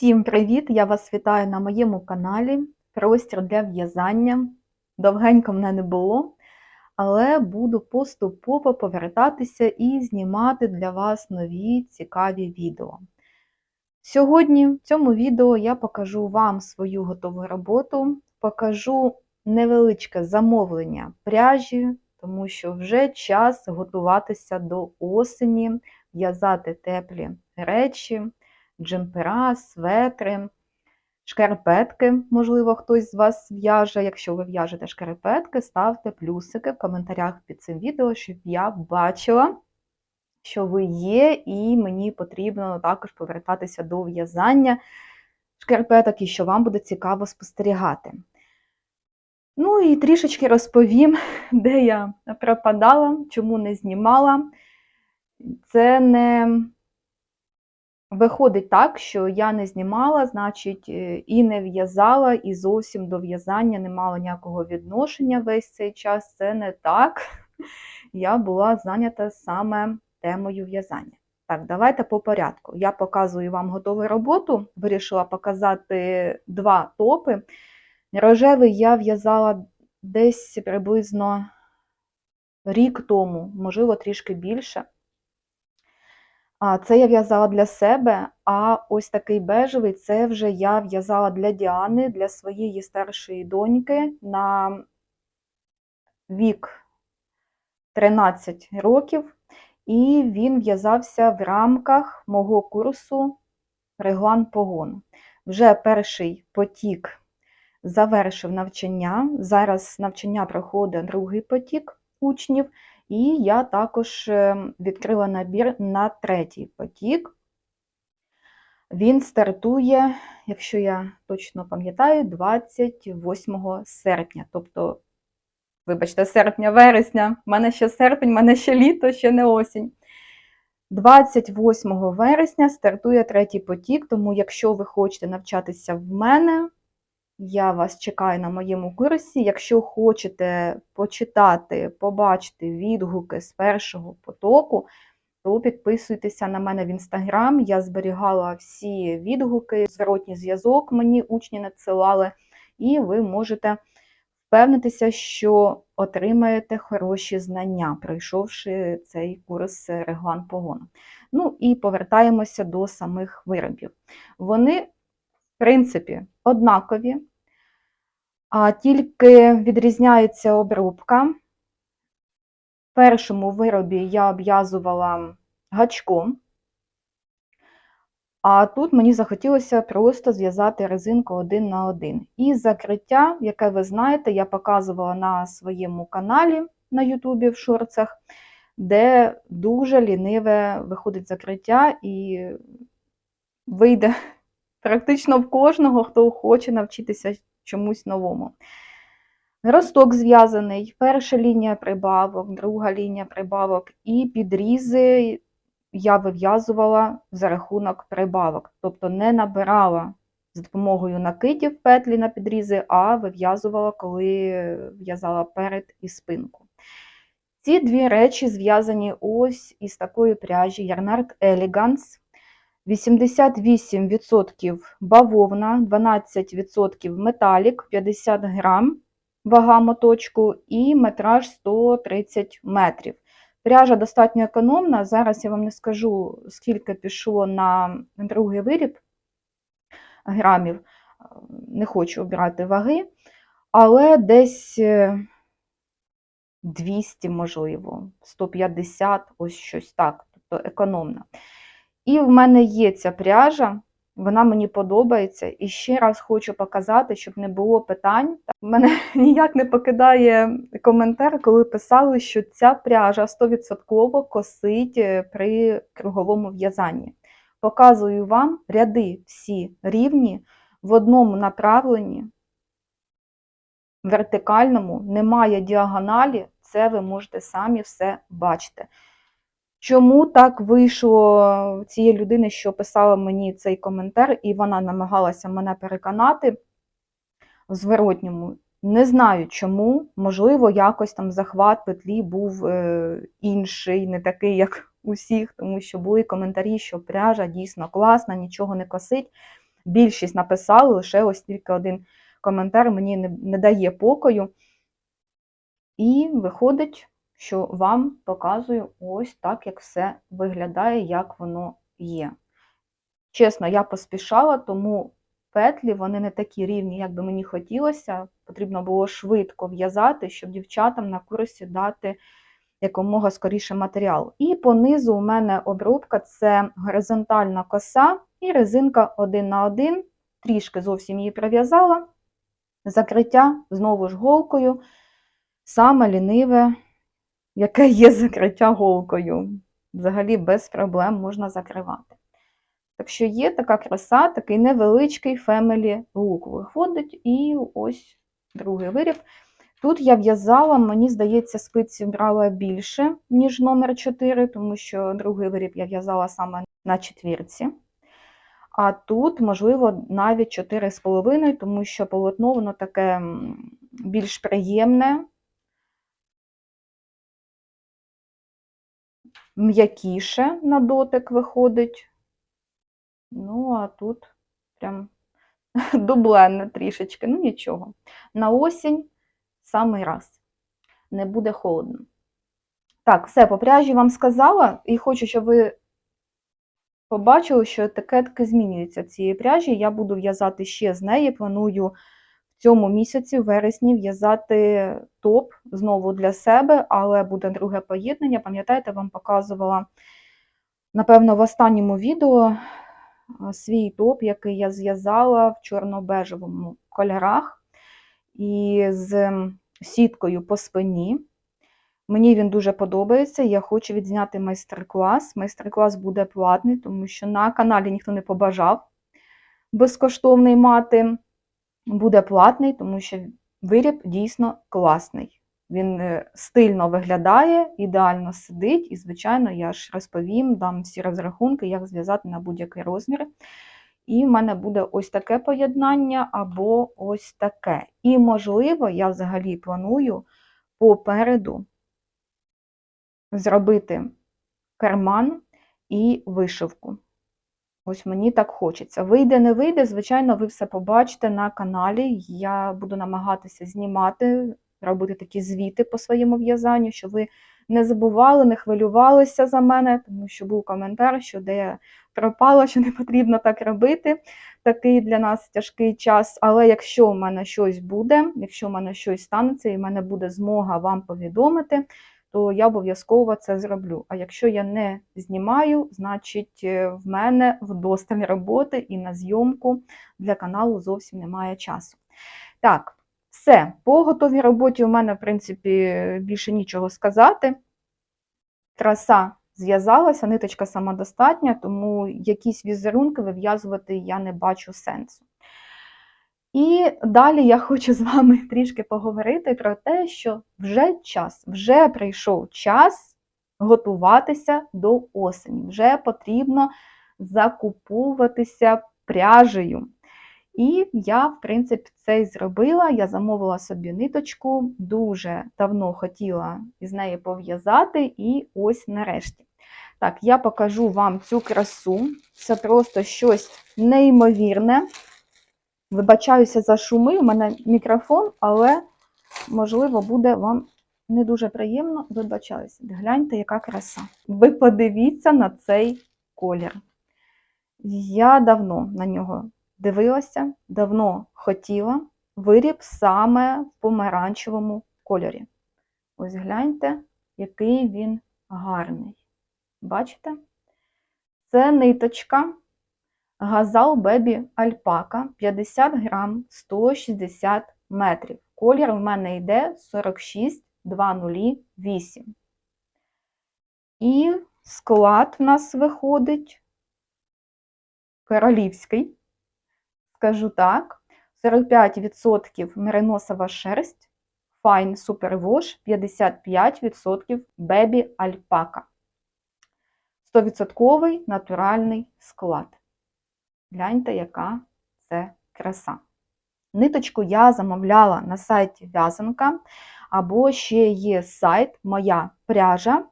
Всім привіт! Я вас вітаю на моєму каналі. Простір для в'язання. Довгенько мене не було, але буду поступово повертатися і знімати для вас нові цікаві відео. Сьогодні в цьому відео я покажу вам свою готову роботу, покажу невеличке замовлення пряжі, тому що вже час готуватися до осені, в'язати теплі речі джемпера, светри, шкарпетки. Можливо, хтось з вас в'яже. Якщо ви в'яжете шкарпетки, ставте плюсики в коментарях під цим відео, щоб я бачила, що ви є, і мені потрібно також повертатися до в'язання шкарпеток і що вам буде цікаво спостерігати. Ну і трішечки розповім, де я пропадала, чому не знімала. Це не Виходить так, що я не знімала, значить, е, і не в'язала, і зовсім до в'язання не мала ніякого відношення весь цей час. Це не так. Я була зайнята саме темою в'язання. Так, давайте по порядку. Я показую вам готову роботу. Вирішила показати два топи. Рожевий я в'язала десь приблизно рік тому, можливо, трішки більше. Це я в'язала для себе, а ось такий бежевий це вже я в'язала для Діани, для своєї старшої доньки на вік 13 років, і він в'язався в рамках мого курсу Реглан Погон. Вже перший потік завершив навчання. Зараз навчання проходить другий потік учнів. І я також е, відкрила набір на третій потік. Він стартує, якщо я точно пам'ятаю, 28 серпня. Тобто, вибачте, серпня-вересня, в мене ще серпень, в мене ще літо, ще не осінь. 28 вересня стартує третій потік, тому якщо ви хочете навчатися в мене, я вас чекаю на моєму курсі. Якщо хочете почитати, побачити відгуки з першого потоку, то підписуйтеся на мене в інстаграм. Я зберігала всі відгуки, зворотній зв'язок мені учні надсилали, і ви можете впевнитися, що отримаєте хороші знання, пройшовши цей курс реглан погону. Ну і повертаємося до самих виробів. Вони, в принципі, однакові а тільки відрізняється обробка. В першому виробі я обв'язувала гачком, а тут мені захотілося просто зв'язати резинку один на один. І закриття, яке ви знаєте, я показувала на своєму каналі на Ютубі в шорцах, де дуже ліниве виходить закриття і вийде практично в кожного, хто хоче навчитися чомусь новому. Росток зв'язаний, перша лінія прибавок, друга лінія прибавок, і підрізи я вив'язувала за рахунок прибавок. Тобто не набирала з допомогою накидів петлі на підрізи, а вив'язувала, коли в'язала перед і спинку. Ці дві речі зв'язані ось із такої пряжі Ярнард Elegance. 88% бавовна, 12% металік, 50 грам вага моточку і метраж 130 метрів. Пряжа достатньо економна. Зараз я вам не скажу, скільки пішло на другий виріб грамів, не хочу обирати ваги, але десь 200, е, можливо, 150, ось щось так, тобто економна. І в мене є ця пряжа, вона мені подобається. І ще раз хочу показати, щоб не було питань. Мене ніяк не покидає коментар, коли писали, що ця пряжа 100% косить е, при круговому в'язанні. Показую вам ряди всі рівні в одному направленні, вертикальному, немає діагоналі, це ви можете самі все бачити. Чому так вийшло цієї людини, що писала мені цей коментар, і вона намагалася мене переконати в зворотньому? Не знаю чому. Можливо, якось там захват петлі був е, інший, не такий, як усіх, тому що були коментарі, що пряжа дійсно класна, нічого не косить. більшість написали, лише ось тільки один коментар мені не, не дає покою. І виходить, що вам показую ось так, як все виглядає, як воно є. Чесно, я поспішала, тому петлі вони не такі рівні, як би мені хотілося. Потрібно було швидко в'язати, щоб дівчатам на курсі дати якомога скоріше матеріал. І по низу у мене обробка це горизонтальна коса і резинка один на один, трішки зовсім її прив'язала. Закриття знову ж голкою, саме ліниве, яке є закриття голкою. Взагалі без проблем можна закривати. Так що є така краса, такий невеличкий family look виходить, і ось другий виріб. Тут я в'язала, мені здається, спиці брала більше, ніж номер 4, тому що другий виріб я в'язала саме на четвірці. А тут, можливо, навіть 4,5, тому що полотно воно таке більш приємне, м'якіше на дотик виходить. Ну, а тут прям дубленне трішечки, ну нічого. На осінь самий раз. Не буде холодно. Так, все, по пряжі вам сказала, і хочу, щоб ви побачили, що етикетки змінюються цієї пряжі. Я буду в'язати ще з неї. Планую цьому місяці, в вересні, в'язати топ знову для себе, але буде друге поєднання. Пам'ятаєте, вам показувала, напевно, в останньому відео свій топ, який я зв'язала в чорно-бежевому кольорах і з сіткою по спині. Мені він дуже подобається, я хочу відзняти майстер-клас. Майстер-клас буде платний, тому що на каналі ніхто не побажав безкоштовний мати. Буде платний, тому що виріб дійсно класний. Він е, стильно виглядає, ідеально сидить, і, звичайно, я ж розповім, дам всі розрахунки, як зв'язати на будь-який розмір. І в мене буде ось таке поєднання або ось таке. І, можливо, я взагалі планую попереду зробити карман і вишивку. Ось мені так хочеться. Вийде, не вийде, звичайно, ви все побачите на каналі. Я буду намагатися знімати, робити такі звіти по своєму в'язанню, щоб ви не забували, не хвилювалися за мене, тому що був коментар, що де пропала, що не потрібно так робити. Такий для нас тяжкий час. Але якщо в мене щось буде, якщо в мене щось станеться, і в мене буде змога вам повідомити, то я обов'язково це зроблю. А якщо я не знімаю, значить е, в мене вдосталь роботи і на зйомку для каналу зовсім немає часу. Так, все, по готовій роботі у мене, в принципі, більше нічого сказати. Краса зв'язалася, ниточка самодостатня, тому якісь візерунки вив'язувати я не бачу сенсу. І далі я хочу з вами трішки поговорити про те, що вже час, вже прийшов час готуватися до осені. Вже потрібно закуповуватися пряжею. І я, в принципі, це і зробила. Я замовила собі ниточку, дуже давно хотіла із нею пов'язати, і ось нарешті. Так, я покажу вам цю красу. Це просто щось неймовірне. Вибачаюся за шуми, у мене мікрофон, але, можливо, буде вам не дуже приємно. Вибачаюся. Гляньте, яка краса. Ви подивіться на цей колір. Я давно на нього дивилася, давно хотіла виріб саме в помаранчевому кольорі. Ось гляньте, який він гарний. Бачите? Це ниточка Газал Бебі Альпака 50 грам 160 метрів. Колір у мене йде 46208. І склад в нас виходить королівський скажу так: 45% мериносова шерсть, Fine Superwash, 55% Baby Alpaca. 100% натуральний склад. Гляньте, яка це краса. Ниточку я замовляла на сайті В'язанка, або ще є сайт Моя пряжа.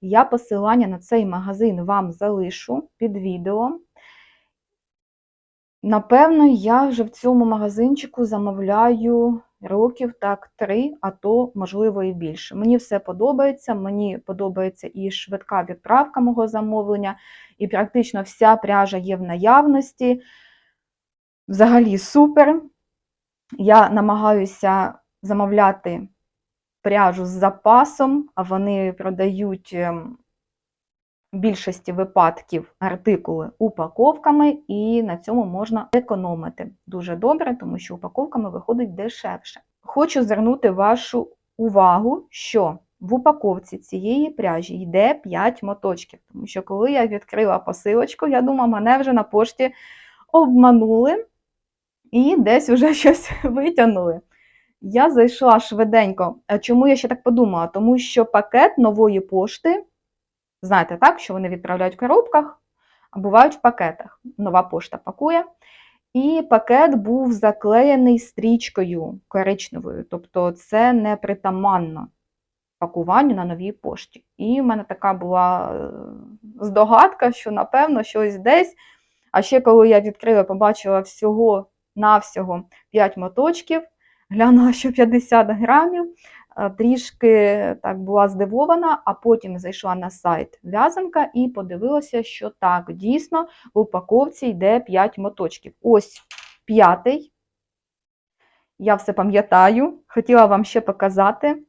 Я посилання на цей магазин вам залишу під відео. Напевно, я вже в цьому магазинчику замовляю років так три, а то, можливо, і більше. Мені все подобається. Мені подобається і швидка відправка мого замовлення, і практично вся пряжа є в наявності. Взагалі супер. Я намагаюся замовляти пряжу з запасом, а вони продають ем, більшості випадків артикули упаковками, і на цьому можна економити дуже добре, тому що упаковками виходить дешевше. Хочу звернути вашу увагу, що в упаковці цієї пряжі йде 5 моточків, тому що коли я відкрила посилочку, я думала, мене вже на пошті обманули і десь вже щось витягнули. Я зайшла швиденько. Чому я ще так подумала? Тому що пакет нової пошти, знаєте, так, що вони відправляють в коробках, а бувають в пакетах. Нова пошта пакує. І пакет був заклеєний стрічкою коричневою, тобто це не притаманно пакуванню на новій пошті. І в мене така була е, здогадка, що, напевно, щось десь. А ще коли я відкрила, побачила всього навсього 5 моточків, глянула, що 50 грамів, трішки так була здивована, а потім зайшла на сайт в'язанка і подивилася, що так, дійсно, в упаковці йде 5 моточків. Ось п'ятий. Я все пам'ятаю, хотіла вам ще показати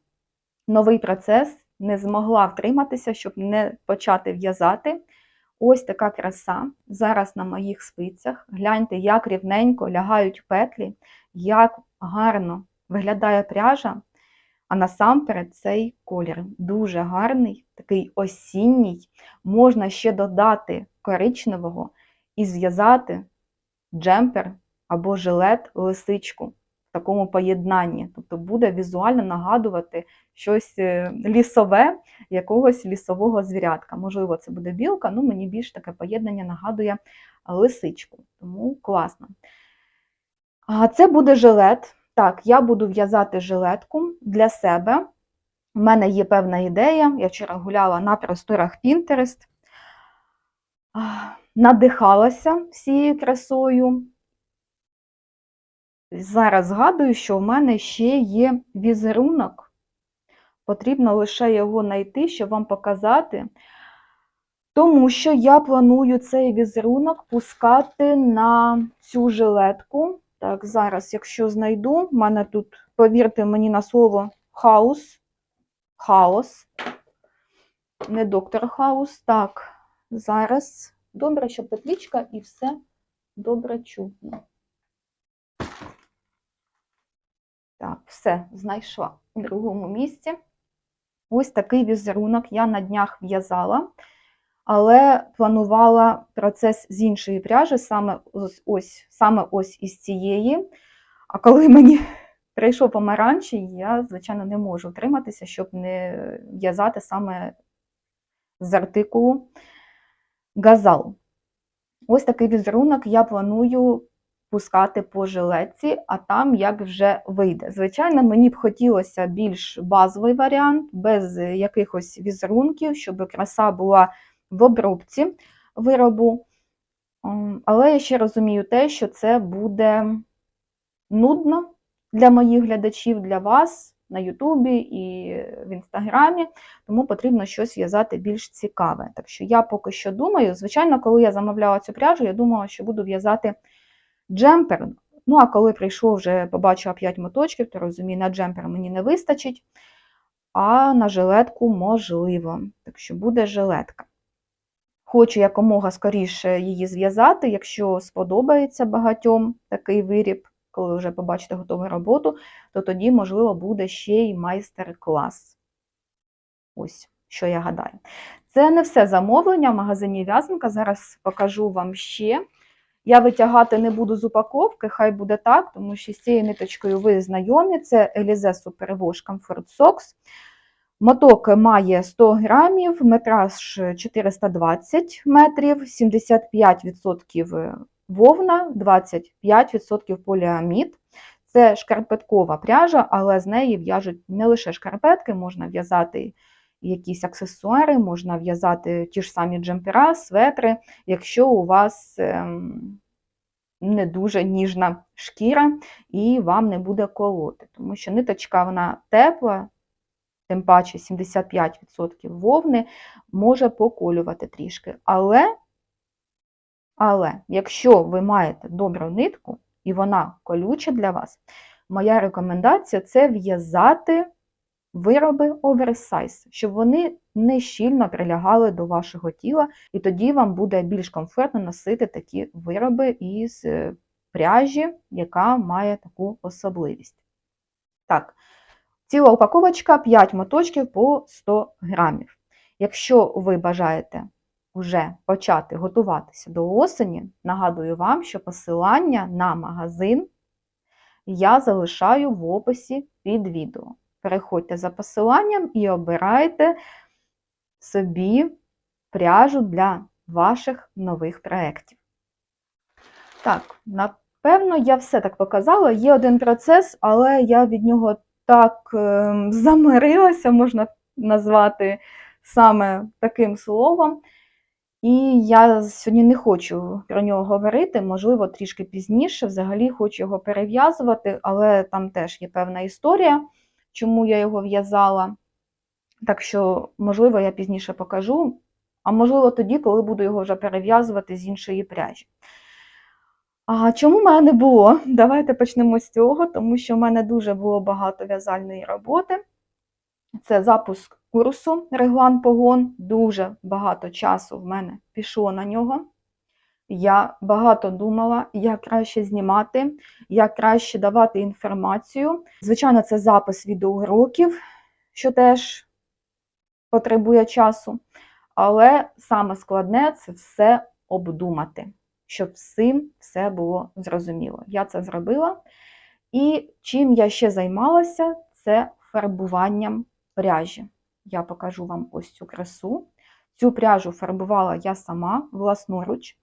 новий процес, не змогла втриматися, щоб не почати в'язати. Ось така краса. Зараз на моїх спицях. Гляньте, як рівненько лягають петлі, як гарно виглядає пряжа. А насамперед цей колір дуже гарний, такий осінній. Можна ще додати коричневого і зв'язати джемпер або жилет лисичку в такому поєднанні. Тобто буде візуально нагадувати щось е, лісове, якогось лісового звірятка. Можливо, це буде білка, ну мені більш таке поєднання нагадує лисичку. Тому класно. Це буде жилет. Так, я буду в'язати жилетку для себе. У мене є певна ідея. Я вчора гуляла на просторах Pinterest, надихалася всією красою. Зараз згадую, що в мене ще є візерунок. Потрібно лише його знайти, щоб вам показати. Тому що я планую цей візерунок пускати на цю жилетку. Так, зараз, якщо знайду, в мене тут, повірте мені на слово, хаос. Хаос. Не доктор Хаус. Так, зараз. Добре, що петлічка і все добре чутно. Так, все, знайшла у другому місці. Ось такий візерунок я на днях в'язала, але планувала процес з іншої пряжі, саме ось, ось, саме ось із цієї. А коли мені прийшов помаранчі, я, звичайно, не можу втриматися, щоб не в'язати саме з артикулу газал. Ось такий візерунок я планую пускати по жилетці, а там як вже вийде. Звичайно, мені б хотілося більш базовий варіант, без якихось візерунків, щоб краса була в обробці виробу. Але я ще розумію те, що це буде нудно для моїх глядачів, для вас на Ютубі і в Інстаграмі, тому потрібно щось в'язати більш цікаве. Так що я поки що думаю, звичайно, коли я замовляла цю пряжу, я думала, що буду в'язати джемпер. Ну, а коли прийшов, вже побачила 5 моточків, то розумію, на джемпер мені не вистачить, а на жилетку можливо. Так що буде жилетка. Хочу якомога скоріше її зв'язати, якщо сподобається багатьом такий виріб, коли вже побачите готову роботу, то тоді, можливо, буде ще й майстер-клас. Ось, що я гадаю. Це не все замовлення в магазині в'язанка. Зараз покажу вам ще. Я витягати не буду з упаковки, хай буде так, тому що з цією ниточкою ви знайомі. Це Elize Superwash Comfort Socks. Моток має 100 грамів, метраж 420 метрів, 75% вовна, 25% поліамід. Це шкарпеткова пряжа, але з неї в'яжуть не лише шкарпетки, можна в'язати якісь аксесуари, можна в'язати ті ж самі джемпера, светри, якщо у вас ем, не дуже ніжна шкіра і вам не буде колоти, тому що ниточка вона тепла, тим паче 75% вовни може поколювати трішки. Але, але якщо ви маєте добру нитку і вона колюча для вас, моя рекомендація це в'язати вироби оверсайз, щоб вони не щільно прилягали до вашого тіла, і тоді вам буде більш комфортно носити такі вироби із е, пряжі, яка має таку особливість. Так, ціла упаковочка 5 моточків по 100 грамів. Якщо ви бажаєте вже почати готуватися до осені, нагадую вам, що посилання на магазин я залишаю в описі під відео. Переходьте за посиланням і обирайте собі пряжу для ваших нових проєктів. Так, напевно, я все так показала. Є один процес, але я від нього так е, замирилася, можна назвати саме таким словом. І я сьогодні не хочу про нього говорити, можливо, трішки пізніше. Взагалі хочу його перев'язувати, але там теж є певна історія, чому я його в'язала. Так що, можливо, я пізніше покажу, а можливо, тоді, коли буду його вже перев'язувати з іншої пряжі. А чому в мене було? Давайте почнемо з цього, тому що в мене дуже було багато в'язальної роботи. Це запуск курсу Реглан Погон. Дуже багато часу в мене пішло на нього. Я багато думала, як краще знімати, як краще давати інформацію. Звичайно, це запис відеоуроків, що теж потребує часу. Але саме складне це все обдумати, щоб всім все було зрозуміло. Я це зробила. І чим я ще займалася, це фарбуванням пряжі. Я покажу вам ось цю красу. Цю пряжу фарбувала я сама власноруч.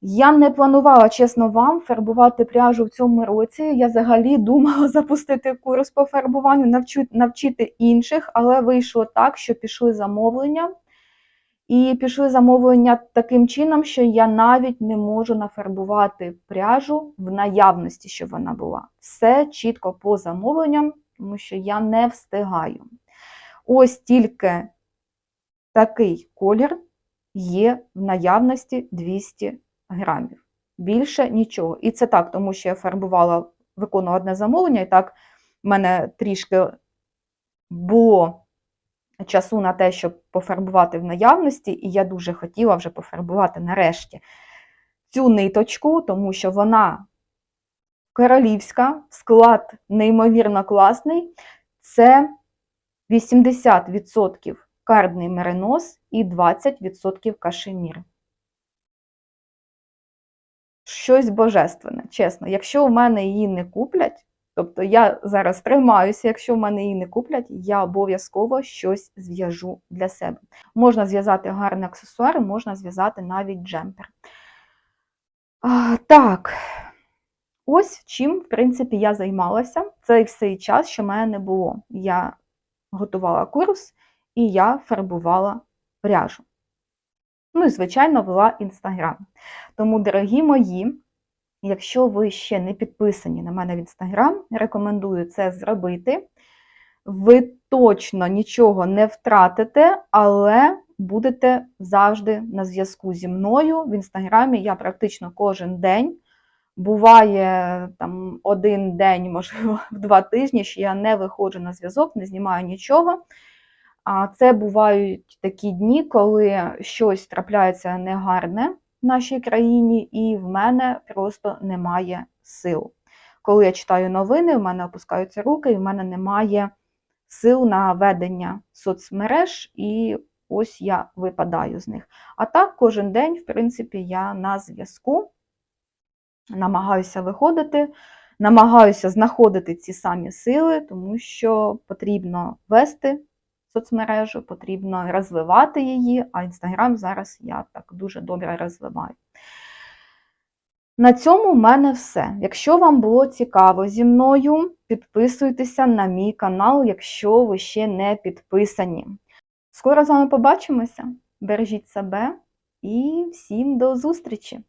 Я не планувала, чесно вам, фарбувати пряжу в цьому році. Я взагалі думала запустити курс по фарбуванню, навчити інших, але вийшло так, що пішли замовлення. І пішли замовлення таким чином, що я навіть не можу нафарбувати пряжу в наявності, щоб вона була. Все чітко по замовленням, тому що я не встигаю. Ось тільки такий колір є в наявності 200 грамів. Більше нічого. І це так, тому що я фарбувала, виконувала одне замовлення, і так в мене трішки було часу на те, щоб пофарбувати в наявності, і я дуже хотіла вже пофарбувати нарешті цю ниточку, тому що вона королівська, склад неймовірно класний. Це 80% кардний меринос і 20% кашемір. Щось божественне, чесно. Якщо в мене її не куплять, тобто я зараз тримаюся, якщо в мене її не куплять, я обов'язково щось зв'яжу для себе. Можна зв'язати гарний аксесуар, можна зв'язати навіть джемпер. А, Так, ось чим, в принципі, я займалася цей всей час, що в мене не було. Я готувала курс і я фарбувала пряжу. Ну і, звичайно, вела Інстаграм. Тому, дорогі мої, якщо ви ще не підписані на мене в Інстаграм, рекомендую це зробити. Ви точно нічого не втратите, але будете завжди на зв'язку зі мною. В Інстаграмі я практично кожен день. Буває там один день, можливо, в два тижні, що я не виходжу на зв'язок, не знімаю нічого. А це бувають такі дні, коли щось трапляється негарне в нашій країні, і в мене просто немає сил. Коли я читаю новини, в мене опускаються руки, і в мене немає сил на ведення соцмереж, і ось я випадаю з них. А так, кожен день, в принципі, я на зв'язку намагаюся виходити, намагаюся знаходити ці самі сили, тому що потрібно вести соцмережу, потрібно розвивати її, а Інстаграм зараз я так дуже добре розвиваю. На цьому в мене все. Якщо вам було цікаво зі мною, підписуйтеся на мій канал, якщо ви ще не підписані. Скоро з вами побачимося. Бережіть себе і всім до зустрічі!